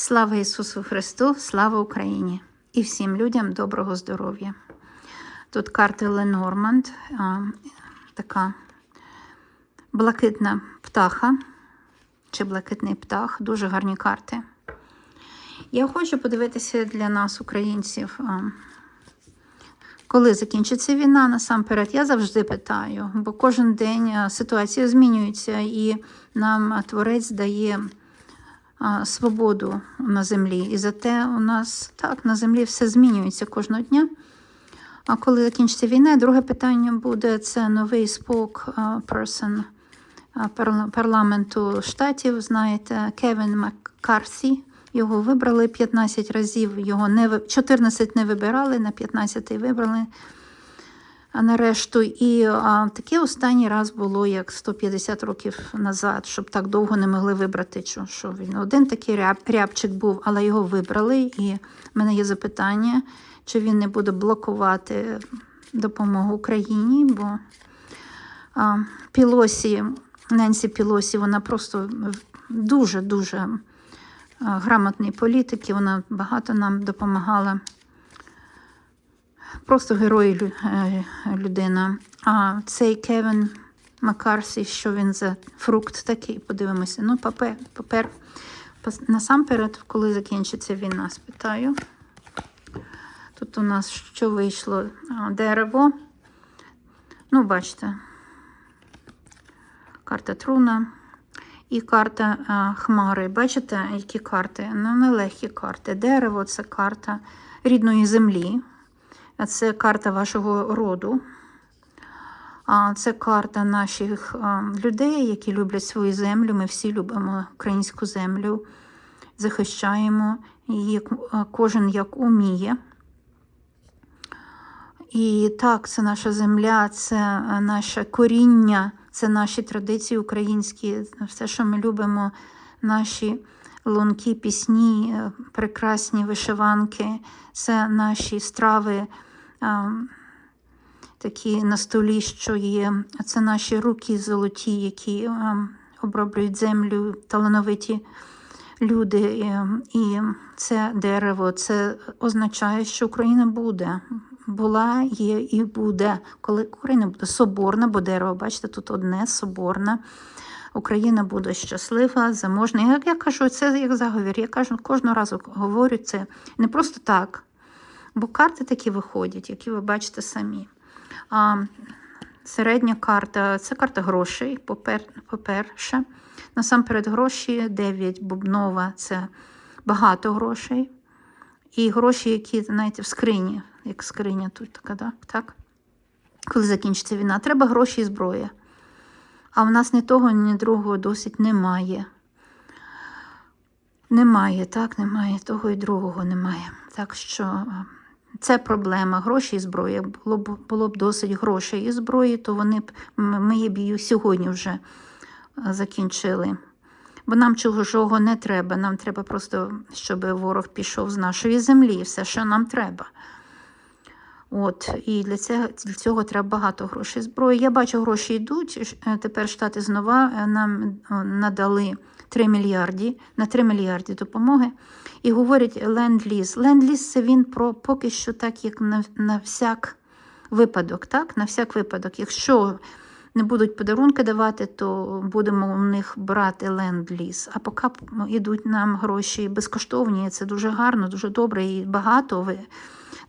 Слава Ісусу Христу, слава Україні і всім людям доброго здоров'я. Тут карта Ленорманд, така блакитна птаха чи блакитний птах, дуже гарні карти. Я хочу подивитися для нас, українців, коли закінчиться війна, насамперед, я завжди питаю, бо кожен день ситуація змінюється, і нам творець дає свободу на землі. І зате у нас так на землі все змінюється кожного дня. А коли закінчиться війна, друге питання буде це новий спок person парламенту штатів. Знаєте, Кевін Маккарсі. Його вибрали 15 разів, його не 14 не вибирали, на 15 вибрали а на решту. І а, таке останній раз було як 150 років назад, щоб так довго не могли вибрати, що, що він один такий ряб, рябчик був, але його вибрали. І в мене є запитання, чи він не буде блокувати допомогу Україні, бо а, Пілосі, Ненсі Пілосі, вона просто дуже-дуже грамотний політик, і вона багато нам допомагала. Просто герой е, людина. А цей Кевін Маккарсі, що він за фрукт такий, подивимося. Ну, папер, папер. Насамперед, коли закінчиться війна, спитаю. Тут у нас що вийшло? Дерево. Ну, бачите, карта Труна і карта а, Хмари. Бачите, які карти? Ну, нелегкі карти. Дерево це карта рідної землі. Це карта вашого роду. Це карта наших людей, які люблять свою землю. Ми всі любимо українську землю, захищаємо її кожен як уміє. І так, це наша земля, це наше коріння, це наші традиції українські, все, що ми любимо, наші лунки, пісні, е, прекрасні вишиванки, це наші страви такі на столі, що є. Це наші руки золоті, які а, оброблюють землю, талановиті люди. І, і це дерево, це означає, що Україна буде. Була, є і буде. Коли Україна буде соборна, бо дерево, бачите, тут одне соборна. Україна буде щаслива, заможна. Як я кажу, це як заговір. Я кажу, кожного разу говорю це не просто так. Бо карти такі виходять, які ви бачите самі. А, середня карта це карта грошей, попер, по-перше. Насамперед, гроші 9 бубнова це багато грошей. І гроші, які, знаєте, в скрині, як скриня тут така, так? так? Коли закінчиться війна, треба гроші і зброя. А в нас ні того, ні другого досить немає. Немає, так, немає, того і другого немає. Так що це проблема. Гроші і зброя. Було б, було б досить грошей і зброї, то вони б ми її сьогодні вже е, закінчили. Бо нам чого не треба. Нам треба просто, щоб ворог пішов з нашої землі, все, що нам треба. От, і для цього, для цього треба багато грошей. Зброї. Я бачу, гроші йдуть. Е, Тепер Штати знова е, нам надали 3 мільярди, на 3 мільярди допомоги. І говорять ленд-ліз. Ленд-ліз це він про поки що так, як на, на всяк випадок. Так? На всяк випадок. Якщо не будуть подарунки давати, то будемо у них брати ленд-ліз. А поки йдуть нам гроші безкоштовні, це дуже гарно, дуже добре і багато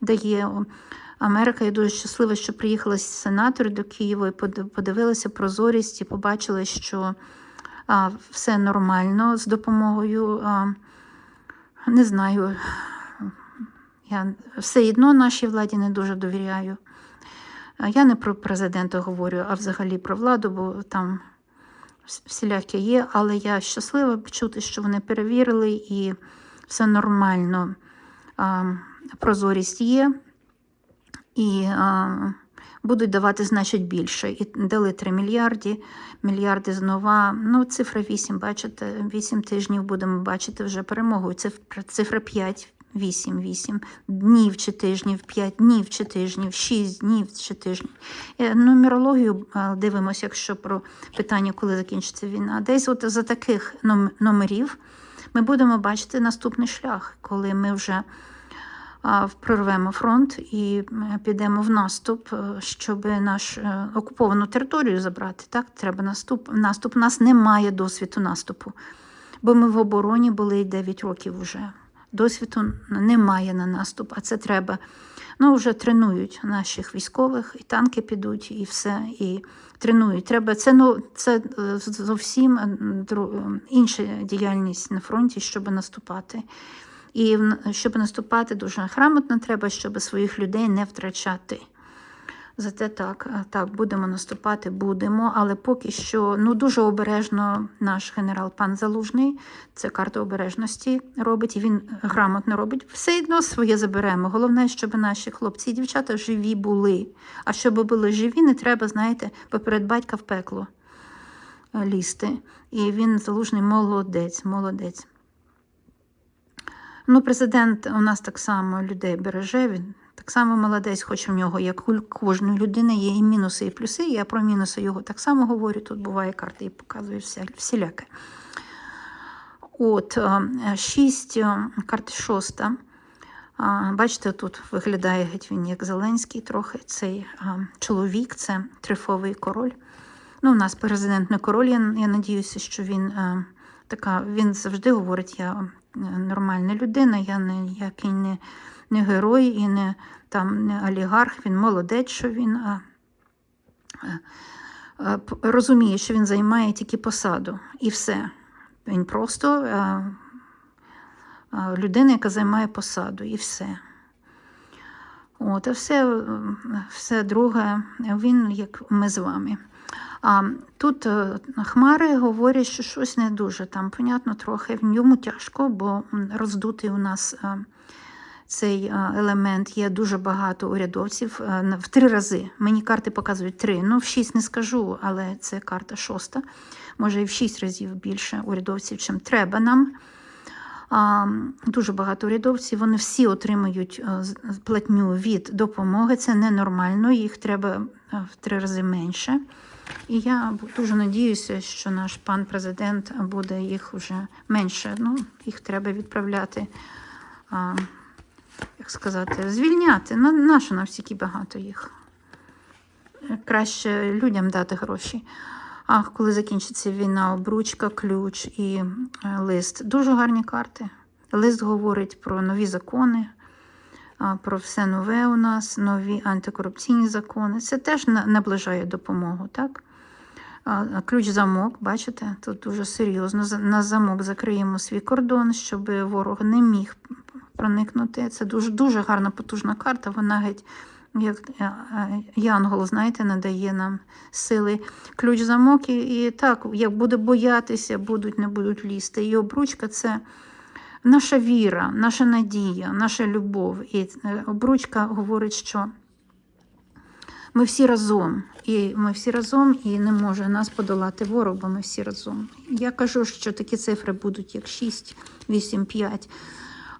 дає. Америка я дуже щаслива, що приїхали сенатори до Києва і под- подивилися прозорість і побачили, що все нормально з допомогою. Не знаю, я все одно нашій владі не дуже довіряю. Я не про президента говорю, а взагалі про владу, бо там вс- всіляке є. Але я щаслива чути, що вони перевірили і все нормально. Прозорість є. І а, будуть давати значить більше. І дали 3 мільярди, мільярди знова. Ну, цифра 8, бачите, 8 тижнів будемо бачити вже перемогу. Цифра, цифра 5, 8, 8 днів чи тижнів, 5 днів чи тижнів, 6 днів чи тижнів. Е, Нумерологію дивимося, якщо про питання, коли закінчиться війна. Десь от за таких номерів ми будемо бачити наступний шлях, коли ми вже прорвемо фронт і е, підемо в наступ, е, щоб нашу окуповану територію забрати. Так, треба наступ. Наступ. У нас немає досвіду наступу, бо ми в обороні були 9 років вже. Досвіду немає на наступ, а це треба. Ну, вже тренують наших військових, і танки підуть, і все, і тренують. Треба це ну це е, зовсім е, е, інша діяльність на фронті, щоб наступати. І щоб наступати дуже грамотно, треба, щоб своїх людей не втрачати. Зате так, е, так, будемо наступати, будемо, але поки що ну дуже обережно наш генерал пан Залужний, це карта обережності робить, і він грамотно робить. Все одно своє заберемо. Головне, щоб наші хлопці і дівчата живі були. А щоб були живі, не треба, знаєте, поперед батька в пекло е, лізти. І він залужний молодець, молодець. Ну, президент у нас так само людей береже. Він так само молодець, хоч у нього, як у кожної людини, є і мінуси, і плюси. Я про мінуси його так само говорю. Тут буває карти і показую всіляке. От, е, шість, е, карта шоста. Бачите, тут виглядає геть він як Зеленський трохи. Цей чоловік, це трифовий король. Ну, у нас президент не король, я, я надіюся, що він така, він завжди говорить, я нормальна людина, я не який не, не герой і не, там, не олігарх, він молодець, що він а, е, розуміє, що він займає тільки посаду. І все. Він просто е, е, людина, яка займає посаду, і все. От, а все, все друге, він як ми з вами. А тут е, хмари говорять, що щось не дуже там, понятно, трохи в ньому тяжко, бо роздутий у нас е, цей е, елемент є дуже багато урядовців в три рази. Мені карти показують три. Ну, в шість не скажу, але це карта шоста. Може, і в шість разів більше урядовців, чим треба нам. Дуже багато урядовців, вони всі отримують платню від допомоги. Це ненормально, їх треба в три рази менше. І я дуже надіюся, що наш пан президент буде їх вже менше. Ну, їх треба відправляти, а, як сказати, звільняти. На, нащо нам стільки багато їх? Краще людям дати гроші. А коли закінчиться війна, обручка, ключ і е, лист. Дуже гарні карти. Лист говорить про нові закони, про все нове у нас, нові антикорупційні закони. Це теж наближає допомогу, так? А, а Ключ замок, бачите, тут дуже серйозно. На замок закриємо свій кордон, щоб ворог не міг проникнути. Це дуже дуже гарна потужна карта. Вона геть як е, е, Янгол, знаєте, надає нам сили ключ замок, і, і так, як буде боятися, будуть, не будуть лізти. І обручка це наша віра, наша надія, наша любов. І е, обручка говорить, що ми всі разом, і ми всі разом, і не може нас подолати ворог, бо ми всі разом. Я кажу, що такі цифри будуть як 6, 8, 5.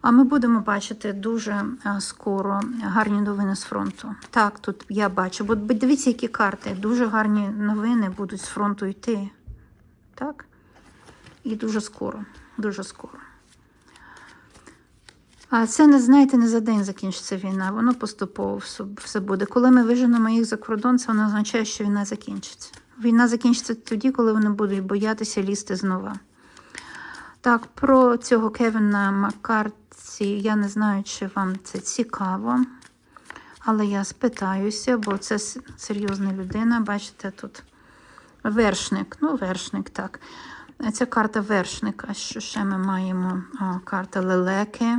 А ми будемо бачити дуже скоро гарні новини з фронту. Так, тут я бачу. Бо дивіться, які карти. Дуже гарні новини будуть з фронту йти. Так? І дуже скоро. Дуже скоро. А це не знаєте, не за день закінчиться війна, воно поступово все- буде. Коли ми виженемо їх за кордон, це воно означає, що війна закінчиться. Війна закінчиться тоді, коли вони будуть боятися лізти знова. Так, про цього Кевіна Маккарті я не знаю, чи вам це цікаво, але я спитаюся, бо це серйозна людина. Бачите, тут вершник. Ну, вершник, так. Ця карта вершника. Що ще ми маємо? О, карта лелеки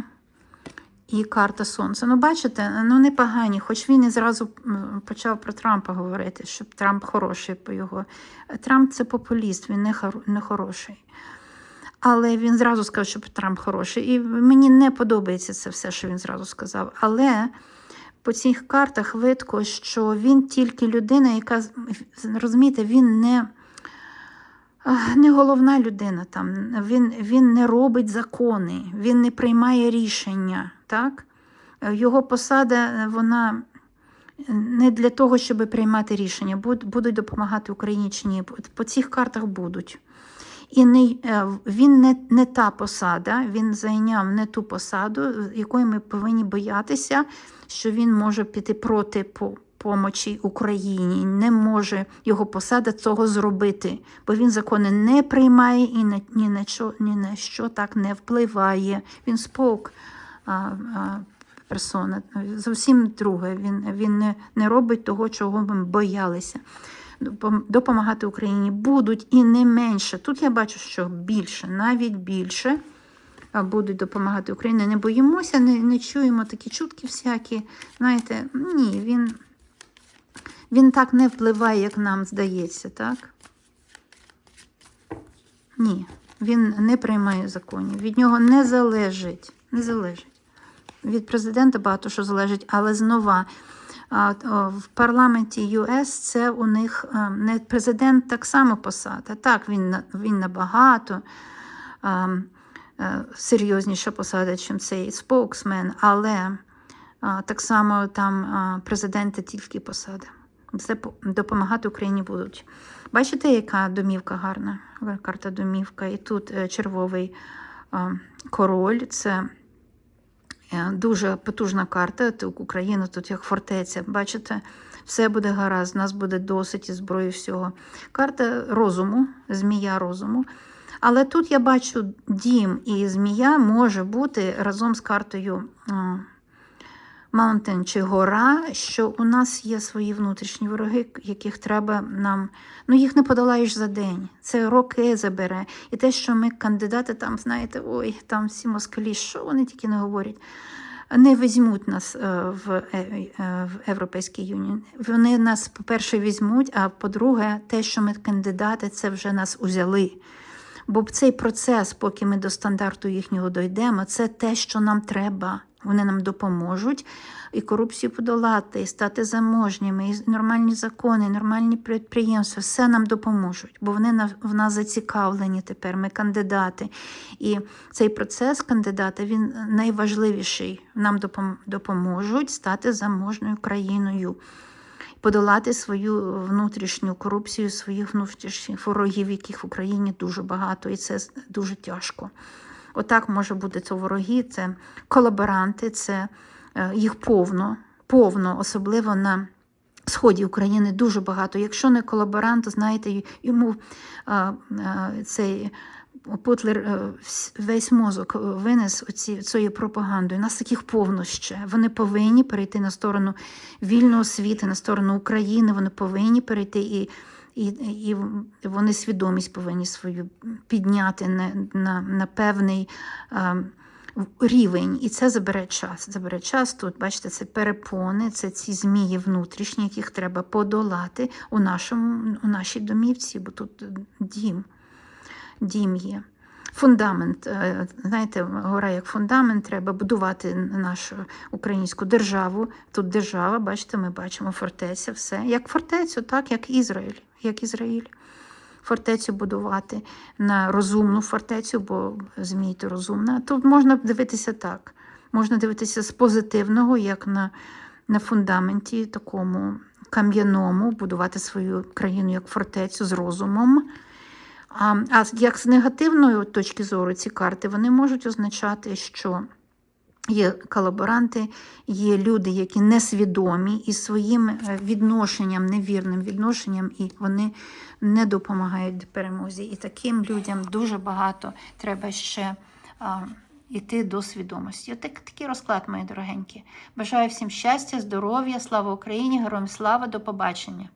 і карта сонця. Ну, бачите, ну непогані, хоч він і зразу почав про Трампа говорити, що Трамп хороший по його. Трамп це популіст, він не, хор- не хороший. Але він зразу сказав, що Трамп хороший. І мені не подобається це все, що він зразу сказав. Але по цих картах видко, що він тільки людина, яка розумієте, він не. Не головна людина там, він, він не робить закони, він не приймає рішення. Так? Е, Його посада, е, вона не для того, щоб приймати рішення. Будуть допомагати Україні чи ні. По- цих картах будуть. І не, е, він не, не та посада, він зайняв не ту посаду, якої ми повинні боятися, що він може піти проти помочі Україні. Не може його посада цього зробити, бо він закони не приймає і на, ні, на що, ні на що так не впливає. Він спок. Персона зовсім друге. Він, він не, не робить того, чого ми боялися. Допомагати Україні будуть і не менше. Тут я бачу, що більше, навіть більше будуть допомагати Україні. Не боїмося, не, не чуємо такі чутки всякі. Знаєте, ні, він, він так не впливає, як нам здається, так? Ні, він не приймає законів. Від нього не залежить. Не залежить. Від президента багато що залежить, але знова в парламенті ЮС це у них не президент так само посада. Так, він, він набагато е, серйозніша посада, ніж цей споксмен, але так само там а, президента тільки посада. Це допомагати Україні будуть. Бачите, яка домівка гарна? Карта домівка. І тут е, червовий король. Це Е, Дуже потужна карта. Україна тут як фортеця. Бачите, все буде гаразд, у нас буде досить і зброї всього. Карта розуму, змія розуму. Але тут я бачу дім і змія може бути разом з картою м, Mountain чи гора, що у нас є свої внутрішні вороги, яких треба нам. Ну, їх не подолаєш за день. Це роки забере. І те, що ми кандидати там, знаєте, ой, там всі москалі, що вони тільки не говорять. Не візьмуть нас е, в, е, е, в Європейський Юніон. Вони нас, по-перше, візьмуть, а по-друге, те, що ми кандидати, це вже нас узяли. Бо цей процес, поки ми до стандарту їхнього дійдемо, це те, що нам треба. Вони нам допоможуть і корупцію подолати, і стати заможніми, і нормальні закони, і нормальні підприємства, все нам допоможуть, бо вони в нас зацікавлені тепер. Ми кандидати. І цей процес кандидата він найважливіший. Нам допом- допоможуть стати заможною країною подолати свою внутрішню корупцію, своїх внутрішніх ворогів, яких в Україні дуже багато, і це дуже тяжко. Отак може бути це вороги, це колаборанти, це е, їх повно, повно, особливо на сході України дуже багато. Якщо не колаборант, то знаєте, йому е, е, цей Путлер е, весь мозок е, винес оці, цією пропагандою. Нас таких повно ще. Вони повинні перейти на сторону вільного світу, на сторону України. Вони повинні перейти і, і, і вони свідомість повинні свою підняти на, на, на певний е, рівень. І це забере час. Забере час тут, бачите, це перепони, це ці змії внутрішні, яких треба подолати у, нашому, у нашій домівці, бо тут дім дім є. Фундамент, е, знаєте, гора як фундамент, треба будувати нашу українську державу. Тут держава, бачите, ми бачимо фортеця, все. Як фортецю, так, як Ізраїль, як Ізраїль. Фортецю будувати на розумну фортецю, бо змій розумна. Тут можна дивитися так. Можна дивитися з позитивного, як на, на фундаменті такому кам'яному, будувати свою країну як фортецю з розумом. А, а як з негативної точки зору ці карти, вони можуть означати, що є колаборанти, є люди, які несвідомі і своїм е, відношенням, невірним відношенням, і вони не допомагають перемозі. І таким людям дуже багато треба ще а, йти до свідомості. Отак такий розклад, мої дорогенькі. Бажаю всім щастя, здоров'я, слава Україні, героям слава, до побачення.